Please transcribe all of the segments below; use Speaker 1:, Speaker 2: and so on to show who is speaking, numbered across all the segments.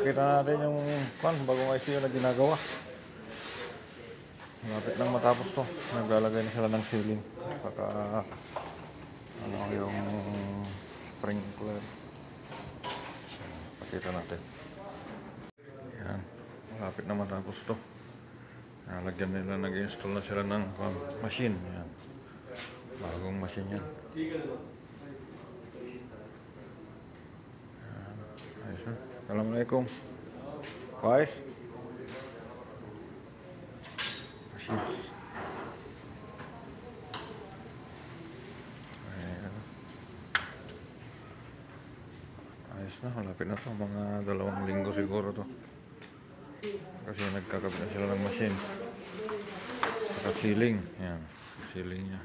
Speaker 1: Pakita natin yung kwan, bagong ICU na ginagawa. Malapit nang matapos to. Naglalagay na sila ng ceiling. Saka ano yung sprinkler. Pakita natin. Yan. Malapit na matapos to. Nalagyan nila, nag-install na sila ng kwan, machine. Yan. Bagong machine yan. Ayos na. Assalamualaikum. Guys. Machines. Ayan. Ayos na, malapit na to. Mga dalawang linggo siguro to. Kasi nagkakabit na sila ng machine. Saka ceiling. Yan. Ceiling niya.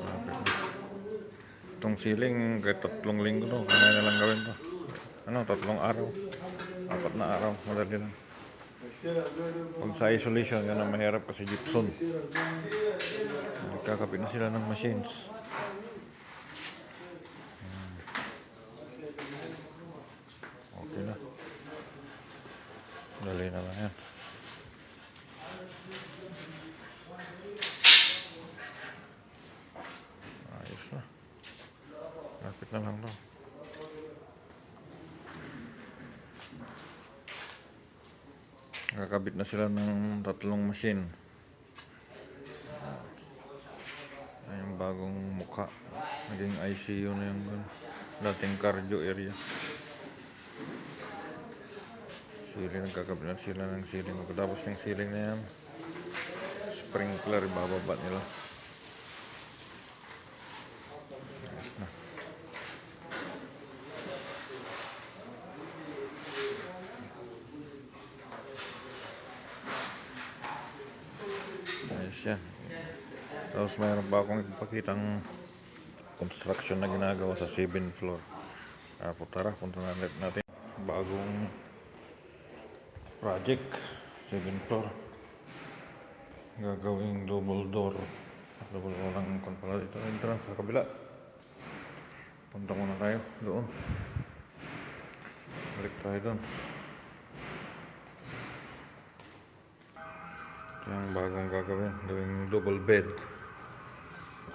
Speaker 1: Malapit na. Itong ceiling, kahit tatlong linggo to. Kamay na lang gawin to. Ano, tatlong araw. Apat na araw. Madali lang. Pag sa isolation, yan ang mahirap kasi gypsum. Nagkakapit na sila ng machines. Okay na. Dali na lang yan. Ayos na. Lapit na lang. Nakakabit na sila ng tatlong machine. Ay, yung bagong mukha. Naging ICU na yung gan- dating cardio area. Ceiling, nagkakabit na sila ng ceiling. Pagkatapos ng ceiling na yan, sprinkler, bababa nila. Ayos na. Yan. Tapos mayroon pa akong ipakitang construction na ginagawa sa 7th floor. Ah, po tara, punta na natin. Bagong project, 7th floor. Gagawing double door. Double door lang kung pala dito. Entrance sa kabila. Punta muna tayo doon. Balik tayo doon. Ito yung bagong gagawin. Gawing double bed.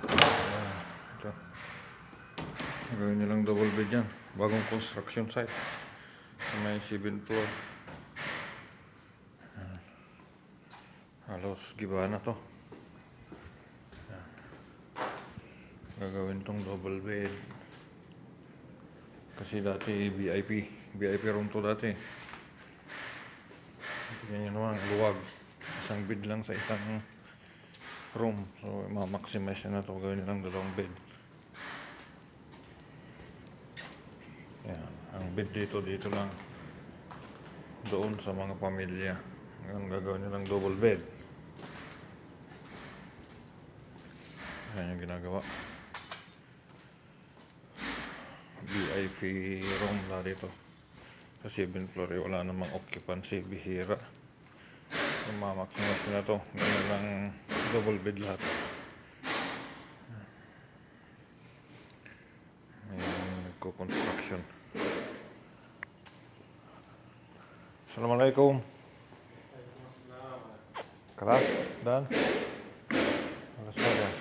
Speaker 1: Ayan, Ito. Gawin nilang double bed yan. Bagong construction site. Sa may 7th floor. Halos giba na to. Ayan. Gagawin tong double bed. Kasi dati VIP. VIP room to dati. Yan yun naman, luwag. Isang bed lang sa isang room. So, ma-maximize na to. Gawin nilang dalawang bed. Yan. Ang bed dito, dito lang. Doon sa mga pamilya. Ngayon gagawin nilang double bed. Yan yung ginagawa. VIP room na dito. Sa 7th floor, eh, wala namang occupancy, bihira. Mamaximus na to. Ganyan lang double bed lahat. Ayan, nagko-construction. Assalamualaikum. Keras, Dan. Keras ya.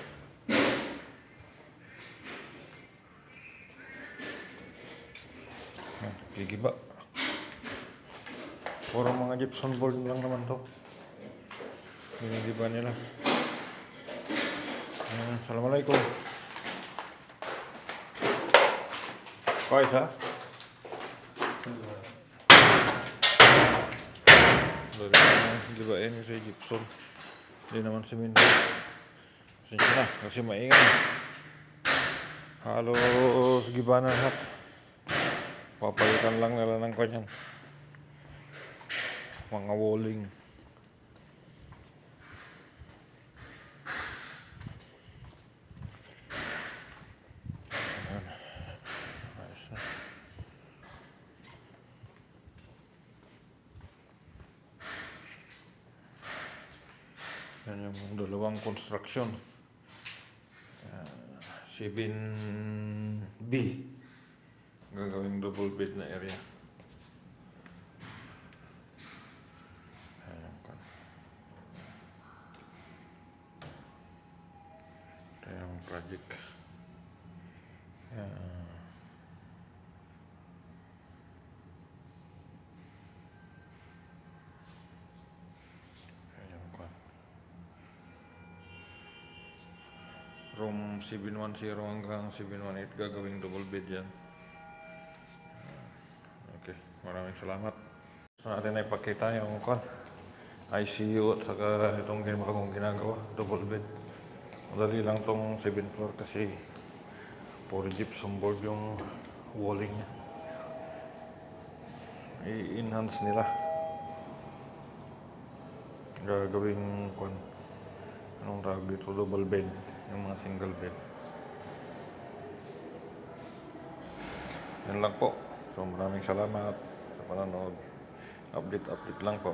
Speaker 1: Yan, gigiba. Puro mga gypsum board lang naman to. Ginigiba nila. Ayan, Assalamualaikum. Kois ha? Dali na gibain kasi gypsum. Hindi naman simento. Pasensya na kasi maingay. Halos giba na lahat. Papalitan lang nila ng kanyan. Mga walling. Ayan. Ayos na. Yan yung dalawang construction. Uh, 7B. gagawing double bed na area. Ayan ko. Ito project. Ayan Room 710 hanggang 718 gagawing double bed yan. Okay, maraming salamat. Gusto natin na ipakita yung kon. ICU at saka itong ginawa kong ginagawa, double bed. Madali lang tong 7 floor kasi puro gypsum board yung walling niya. I-enhance nila. Gagawing kon. Anong tawag dito? Double bed. Yung mga single bed. Yan lang po. So maraming salamat sa panonood. Update, update lang po.